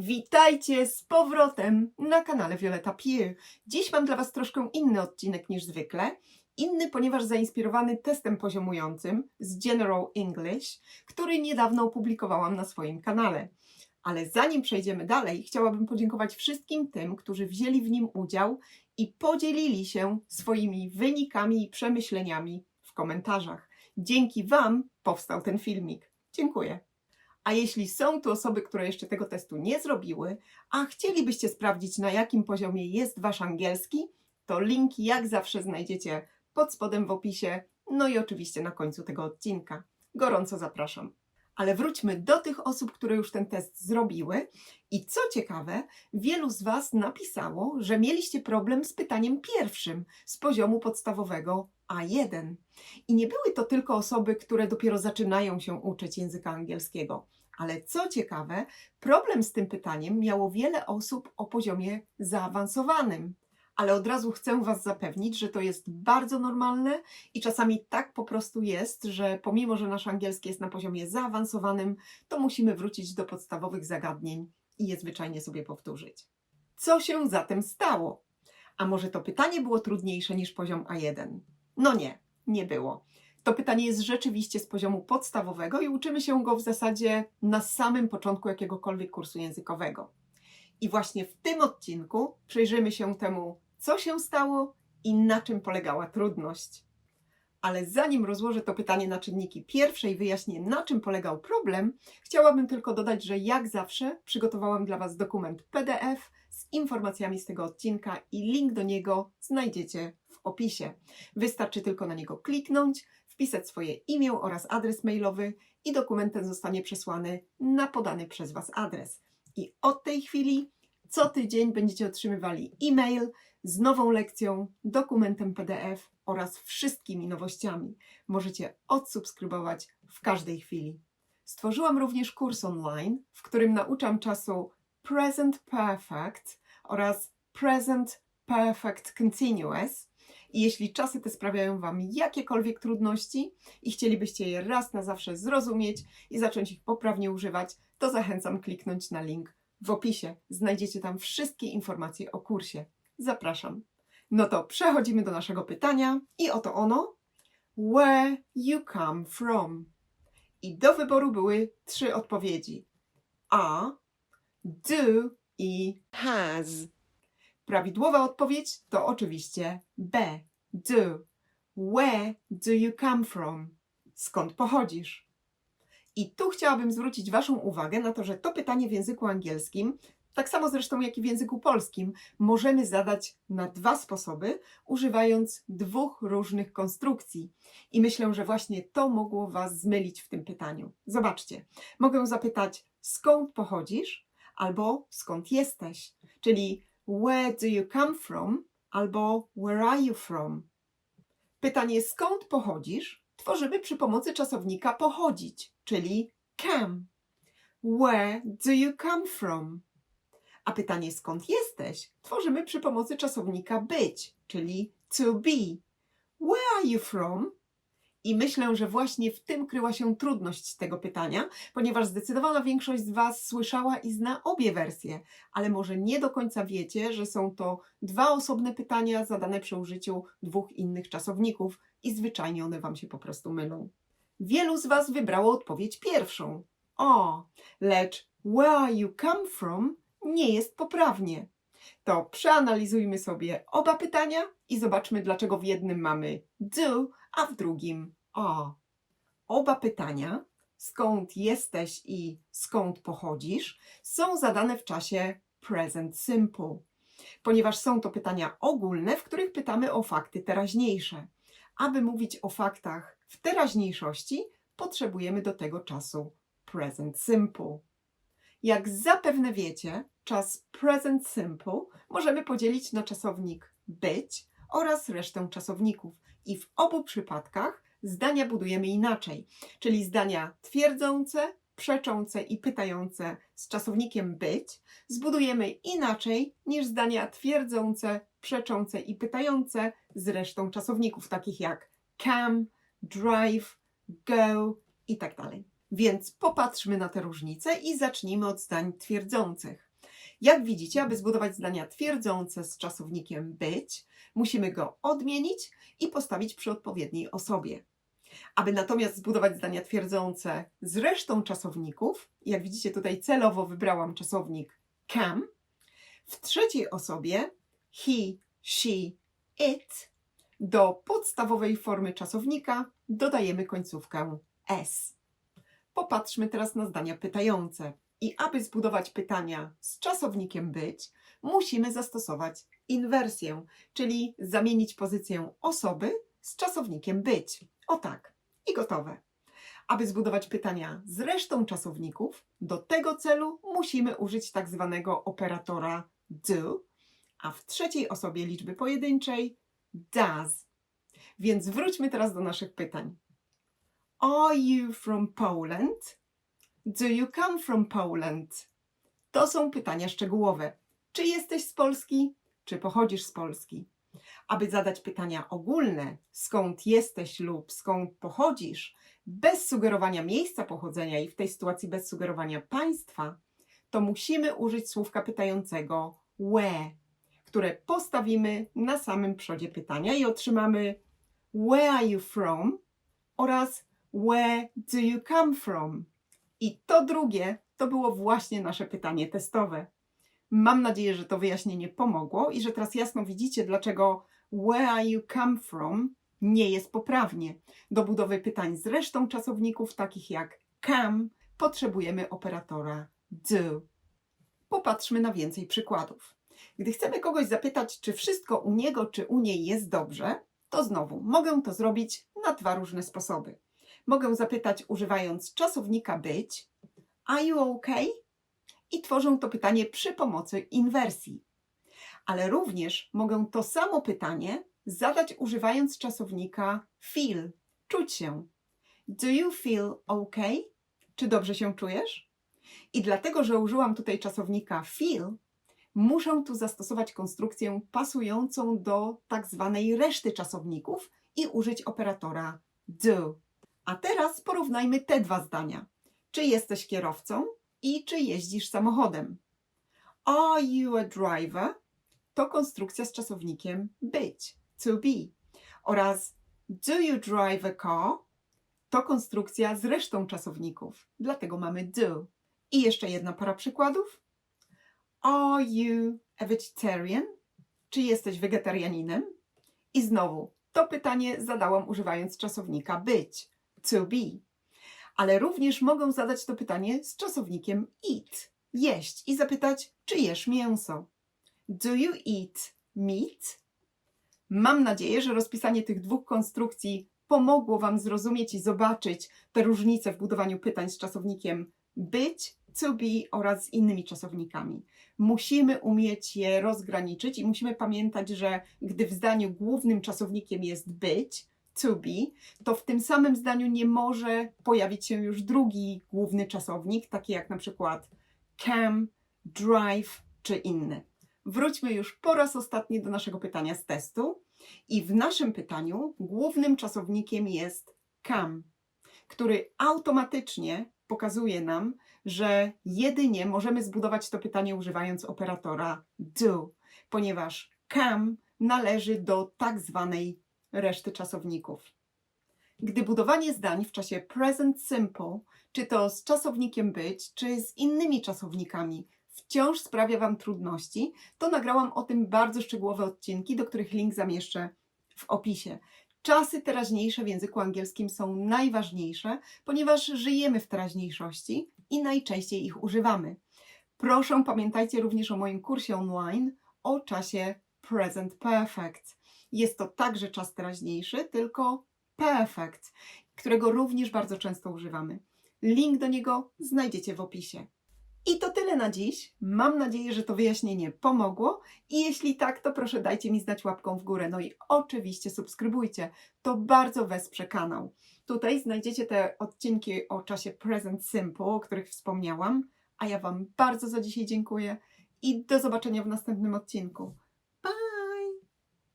Witajcie z powrotem na kanale Violeta Pier. Dziś mam dla Was troszkę inny odcinek niż zwykle. Inny, ponieważ zainspirowany testem poziomującym z General English, który niedawno opublikowałam na swoim kanale. Ale zanim przejdziemy dalej, chciałabym podziękować wszystkim tym, którzy wzięli w nim udział i podzielili się swoimi wynikami i przemyśleniami w komentarzach. Dzięki Wam powstał ten filmik. Dziękuję. A jeśli są tu osoby, które jeszcze tego testu nie zrobiły, a chcielibyście sprawdzić, na jakim poziomie jest Wasz angielski, to linki jak zawsze znajdziecie pod spodem w opisie, no i oczywiście na końcu tego odcinka. Gorąco zapraszam. Ale wróćmy do tych osób, które już ten test zrobiły. I co ciekawe, wielu z Was napisało, że mieliście problem z pytaniem pierwszym z poziomu podstawowego A1. I nie były to tylko osoby, które dopiero zaczynają się uczyć języka angielskiego. Ale co ciekawe, problem z tym pytaniem miało wiele osób o poziomie zaawansowanym. Ale od razu chcę Was zapewnić, że to jest bardzo normalne i czasami tak po prostu jest, że pomimo, że nasz angielski jest na poziomie zaawansowanym, to musimy wrócić do podstawowych zagadnień i je zwyczajnie sobie powtórzyć. Co się zatem stało? A może to pytanie było trudniejsze niż poziom A1? No nie, nie było. To pytanie jest rzeczywiście z poziomu podstawowego i uczymy się go w zasadzie na samym początku jakiegokolwiek kursu językowego. I właśnie w tym odcinku przyjrzymy się temu, co się stało i na czym polegała trudność. Ale zanim rozłożę to pytanie na czynniki pierwsze i wyjaśnię, na czym polegał problem, chciałabym tylko dodać, że jak zawsze przygotowałam dla Was dokument PDF z informacjami z tego odcinka i link do niego znajdziecie w opisie. Wystarczy tylko na niego kliknąć, wpisać swoje imię oraz adres mailowy i dokument ten zostanie przesłany na podany przez Was adres. I od tej chwili co tydzień będziecie otrzymywali e-mail z nową lekcją, dokumentem PDF oraz wszystkimi nowościami. Możecie odsubskrybować w każdej chwili. Stworzyłam również kurs online, w którym nauczam czasu Present Perfect oraz Present Perfect Continuous. I jeśli czasy te sprawiają Wam jakiekolwiek trudności i chcielibyście je raz na zawsze zrozumieć i zacząć ich poprawnie używać, to zachęcam kliknąć na link w opisie. Znajdziecie tam wszystkie informacje o kursie. Zapraszam. No to przechodzimy do naszego pytania i oto ono. Where you come from? I do wyboru były trzy odpowiedzi. A, do i has. Prawidłowa odpowiedź to oczywiście B. Do. Where do you come from? Skąd pochodzisz? I tu chciałabym zwrócić Waszą uwagę na to, że to pytanie w języku angielskim, tak samo zresztą jak i w języku polskim, możemy zadać na dwa sposoby, używając dwóch różnych konstrukcji. I myślę, że właśnie to mogło Was zmylić w tym pytaniu. Zobaczcie, mogę zapytać, skąd pochodzisz, albo skąd jesteś, czyli where do you come from, albo where are you from. Pytanie, skąd pochodzisz, tworzymy przy pomocy czasownika pochodzić, czyli come. Where do you come from? A pytanie skąd jesteś tworzymy przy pomocy czasownika być, czyli to be. Where are you from? I myślę, że właśnie w tym kryła się trudność tego pytania, ponieważ zdecydowana większość z Was słyszała i zna obie wersje, ale może nie do końca wiecie, że są to dwa osobne pytania zadane przy użyciu dwóch innych czasowników i zwyczajnie one Wam się po prostu mylą. Wielu z Was wybrało odpowiedź pierwszą. O, lecz where are you come from nie jest poprawnie. To przeanalizujmy sobie oba pytania i zobaczmy, dlaczego w jednym mamy do, a w drugim o. Oba pytania, skąd jesteś i skąd pochodzisz, są zadane w czasie present simple, ponieważ są to pytania ogólne, w których pytamy o fakty teraźniejsze. Aby mówić o faktach w teraźniejszości, potrzebujemy do tego czasu present simple. Jak zapewne wiecie, czas present simple możemy podzielić na czasownik być oraz resztę czasowników. I w obu przypadkach zdania budujemy inaczej, czyli zdania twierdzące, przeczące i pytające z czasownikiem być zbudujemy inaczej niż zdania twierdzące, przeczące i pytające z resztą czasowników, takich jak come, drive, go i tak. Więc popatrzmy na te różnice i zacznijmy od zdań twierdzących. Jak widzicie, aby zbudować zdania twierdzące z czasownikiem być, musimy go odmienić i postawić przy odpowiedniej osobie. Aby natomiast zbudować zdania twierdzące z resztą czasowników, jak widzicie tutaj celowo wybrałam czasownik can, w trzeciej osobie he, she, it, do podstawowej formy czasownika dodajemy końcówkę s. Popatrzmy teraz na zdania pytające. I aby zbudować pytania z czasownikiem być, musimy zastosować inwersję, czyli zamienić pozycję osoby z czasownikiem być. O tak. I gotowe. Aby zbudować pytania z resztą czasowników, do tego celu musimy użyć tak zwanego operatora do, a w trzeciej osobie liczby pojedynczej does. Więc wróćmy teraz do naszych pytań. Are you from Poland? Do you come from Poland? To są pytania szczegółowe. Czy jesteś z Polski? Czy pochodzisz z Polski? Aby zadać pytania ogólne, skąd jesteś lub skąd pochodzisz, bez sugerowania miejsca pochodzenia i w tej sytuacji bez sugerowania państwa, to musimy użyć słówka pytającego where, które postawimy na samym przodzie pytania i otrzymamy Where are you from? oraz Where do you come from? I to drugie to było właśnie nasze pytanie testowe. Mam nadzieję, że to wyjaśnienie pomogło i że teraz jasno widzicie, dlaczego Where you come from nie jest poprawnie. Do budowy pytań z resztą czasowników, takich jak come, potrzebujemy operatora do. Popatrzmy na więcej przykładów. Gdy chcemy kogoś zapytać, czy wszystko u niego czy u niej jest dobrze, to znowu mogę to zrobić na dwa różne sposoby. Mogę zapytać używając czasownika być, are you okay? I tworzę to pytanie przy pomocy inwersji. Ale również mogę to samo pytanie zadać używając czasownika feel, czuć się. Do you feel okay? Czy dobrze się czujesz? I dlatego, że użyłam tutaj czasownika feel, muszę tu zastosować konstrukcję pasującą do tak zwanej reszty czasowników i użyć operatora do. A teraz porównajmy te dwa zdania. Czy jesteś kierowcą i czy jeździsz samochodem? Are you a driver? To konstrukcja z czasownikiem być, to be. Oraz do you drive a car? To konstrukcja z resztą czasowników, dlatego mamy do. I jeszcze jedna para przykładów. Are you a vegetarian? Czy jesteś wegetarianinem? I znowu, to pytanie zadałam używając czasownika być, to be. Ale również mogę zadać to pytanie z czasownikiem eat, jeść i zapytać, czy jesz mięso. Do you eat meat? Mam nadzieję, że rozpisanie tych dwóch konstrukcji pomogło Wam zrozumieć i zobaczyć te różnice w budowaniu pytań z czasownikiem być, to be oraz z innymi czasownikami. Musimy umieć je rozgraniczyć i musimy pamiętać, że gdy w zdaniu głównym czasownikiem jest być, to be, to w tym samym zdaniu nie może pojawić się już drugi główny czasownik, taki jak na przykład can, drive czy inny. Wróćmy już po raz ostatni do naszego pytania z testu. I w naszym pytaniu głównym czasownikiem jest come, który automatycznie pokazuje nam, że jedynie możemy zbudować to pytanie używając operatora do, ponieważ come należy do tak zwanej reszty czasowników. Gdy budowanie zdań w czasie present simple, czy to z czasownikiem być, czy z innymi czasownikami, wciąż sprawia Wam trudności, to nagrałam o tym bardzo szczegółowe odcinki, do których link zamieszczę w opisie. Czasy teraźniejsze w języku angielskim są najważniejsze, ponieważ żyjemy w teraźniejszości i najczęściej ich używamy. Proszę pamiętajcie również o moim kursie online o czasie present perfect. Jest to także czas teraźniejszy, tylko perfect, którego również bardzo często używamy. Link do niego znajdziecie w opisie. I to tyle na dziś. Mam nadzieję, że to wyjaśnienie pomogło. I jeśli tak, to proszę dajcie mi znać łapką w górę. No i oczywiście subskrybujcie. To bardzo wesprze kanał. Tutaj znajdziecie te odcinki o czasie Present Simple, o których wspomniałam. A ja Wam bardzo za dzisiaj dziękuję i do zobaczenia w następnym odcinku.